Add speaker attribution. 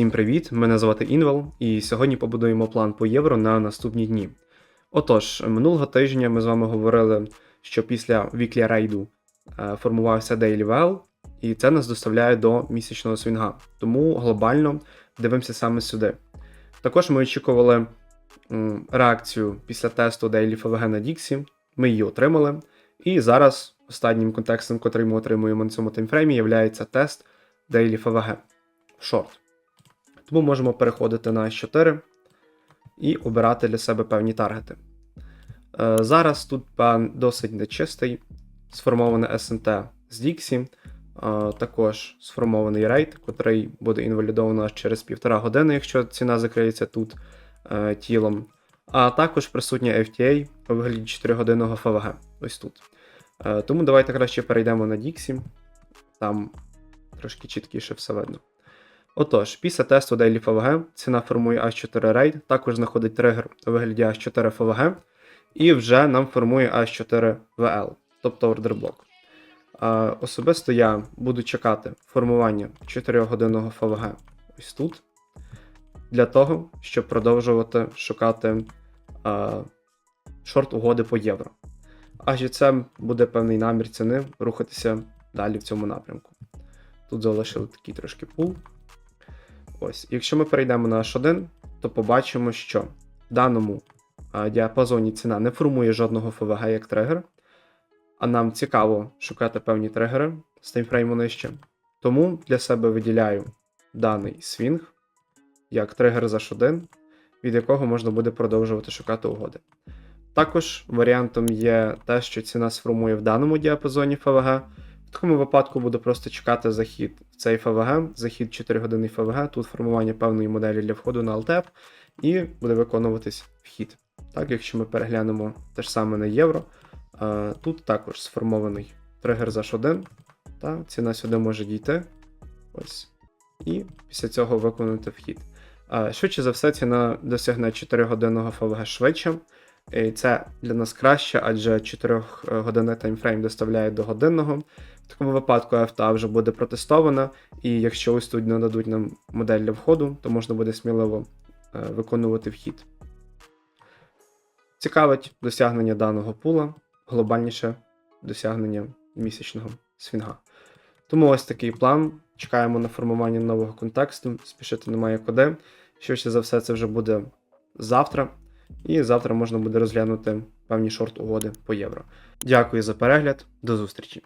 Speaker 1: Всім привіт! Мене звати Інвел, і сьогодні побудуємо план по євро на наступні дні. Отож, минулого тижня ми з вами говорили, що після Weekly рейду формувався Daily Well, і це нас доставляє до місячного свінга. Тому глобально дивимося саме сюди. Також ми очікували реакцію після тесту Daily FVG на Dixie, ми її отримали. І зараз останнім контекстом, котрий ми отримуємо на цьому таймфреймі, є тест Daily FVG Short. Тому можемо переходити на S4 і обирати для себе певні таргети. Е, Зараз тут план досить нечистий, сформоване СНТ з Dixie, е, також сформований рейд, котрий буде інвалідовано аж через півтора години, якщо ціна закриється тут е, тілом. А також присутня FTA у вигляді 4-годинного ФВГ. Ось тут. Тому давайте краще перейдемо на Dixie. Там трошки чіткіше все видно. Отож, після тесту Daily FVG ціна формує H4 RAID, також знаходить тригер у вигляді H4 FVG, і вже нам формує H4 VL, тобто ордер блок. Особисто я буду чекати формування 4-годинного FVG ось тут, для того, щоб продовжувати шукати а, шорт угоди по євро. Адже це буде певний намір ціни рухатися далі в цьому напрямку. Тут залишили такий трошки пул. Ось, якщо ми перейдемо на H1, то побачимо, що в даному діапазоні ціна не формує жодного ФВГ як тригер, а нам цікаво шукати певні тригери з таймфрейму нижче. Тому для себе виділяю даний свінг як тригер за H1, від якого можна буде продовжувати шукати угоди. Також варіантом є те, що ціна сформує в даному діапазоні ФВГ. В такому випадку буду просто чекати захід в цей ФВГ, захід 4 години ФВГ, тут формування певної моделі для входу на LTEP, і буде виконуватись вхід. Так, якщо ми переглянемо те ж саме на євро, е, тут також сформований тригер за H1, та ціна сюди може дійти. Ось. І після цього виконати вхід. Е, Швидше за все, ціна досягне 4-годинного ФВГ швидше. І це для нас краще, адже 4 години таймфрейм доставляє до годинного. В такому випадку FTA вже буде протестована, і якщо ось тут нададуть нам модель для входу, то можна буде сміливо е, виконувати вхід. Цікавить досягнення даного пула, глобальніше досягнення місячного свінга. Тому ось такий план. Чекаємо на формування нового контексту, спішити немає куди. Швидше за все, це вже буде завтра. І завтра можна буде розглянути певні шорт угоди по євро. Дякую за перегляд, до зустрічі.